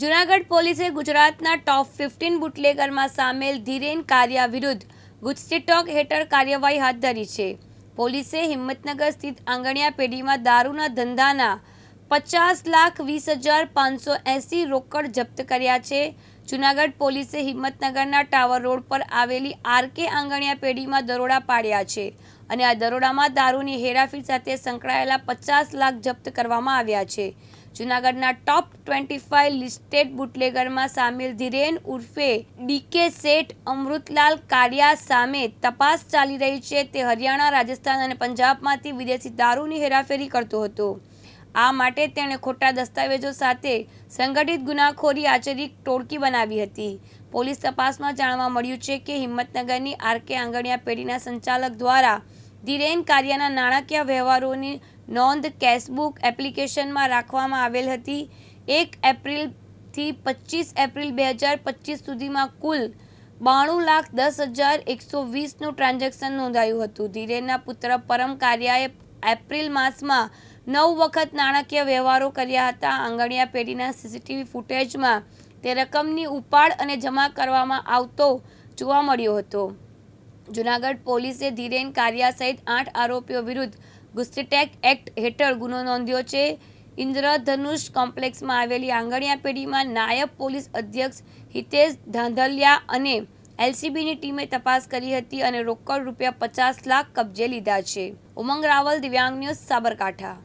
જુનાગઢ પોલીસે ગુજરાતના ટોપ ફિફ્ટીન બુટલેગરમાં સામેલ ધીરેન કારિયા વિરુદ્ધ ગુજસ્ટીટોક હેઠળ કાર્યવાહી હાથ ધરી છે. પોલીસે હિંમતનગર સ્થિત આંગણિયા પેઢીમાં દારૂના ધંધાના પચાસ લાખ વીસ હજાર પાંચસો એંસી રોકડ જપ્ત કર્યા છે. જુનાગઢ પોલીસે હિંમતનગરના ટાવર રોડ પર આવેલી આરકે આંગણિયા પેઢીમાં દરોડા પાડ્યા છે અને આ દરોડામાં દારૂની હેરાફેરી સાથે સંકળાયેલા પચાસ લાખ જપ્ત કરવામાં આવ્યા છે. જુનાગઢના ટોપ ટ્વેન્ટી ફાઇવ લિસ્ટેડ બુટલેગરમાં સામેલ ધીરેન ઉર્ફે ડીકે શેઠ અમૃતલાલ કારિયા સામે તપાસ ચાલી રહી છે. તે હરિયાણા, રાજસ્થાન અને પંજાબમાંથી વિદેશી દારૂની હેરાફેરી કરતો હતો. આ માટે તેણે ખોટા દસ્તાવેજો સાથે સંગઠિત ગુનાખોરી આચરી ટોળકી બનાવી હતી. પોલીસ તપાસમાં જાણવા મળ્યું છે કે હિંમતનગરની આરકે આંગણિયા પેઢીના સંચાલક દ્વારા ધીરેન કાર્યના નાણાકીય વ્યવહારોની નોંધ કેશબુક એપ્લિકેશનમાં રાખવામાં આવેલ હતી. એક એપ્રિલથી પચીસ એપ્રિલ બે હજાર પચીસ સુધીમાં કુલ બાણું લાખ દસ હજાર એકસો વીસનું ટ્રાન્ઝેક્શન નોંધાયું હતું. ધીરેનના પુત્ર પરમ કાર્યાએ એપ્રિલ માસમાં નવ વખત નાણાકીય વ્યવહારો કર્યા હતા. આંગણિયા પેઢીના સીસીટીવી ફૂટેજમાં તે રકમની ઉપાડ અને જમા કરવામાં આવતો જોવા મળ્યો હતો. જુનાગઢ પોલીસે ધીરેન કારિયા સહિત આઠ આરોપીઓ વિરુદ્ધ ગુસ્તીટેક એક્ટ હેઠળ ગુનો નોંધ્યો છે. ઇન્દ્રધનુષ કોમ્પ્લેક્સમાં આવેલી આંગણિયા પેઢીમાં નાયબ પોલીસ અધ્યક્ષ હિતેશ ધાંધલિયા અને એલસીબીની ટીમે તપાસ કરી હતી અને રોકડ રૂપિયા પચાસ લાખ કબજે લીધા છે. ઉમંગ રાવલ, દિવ્યાંગ ન્યૂઝ, સાબરકાંઠા.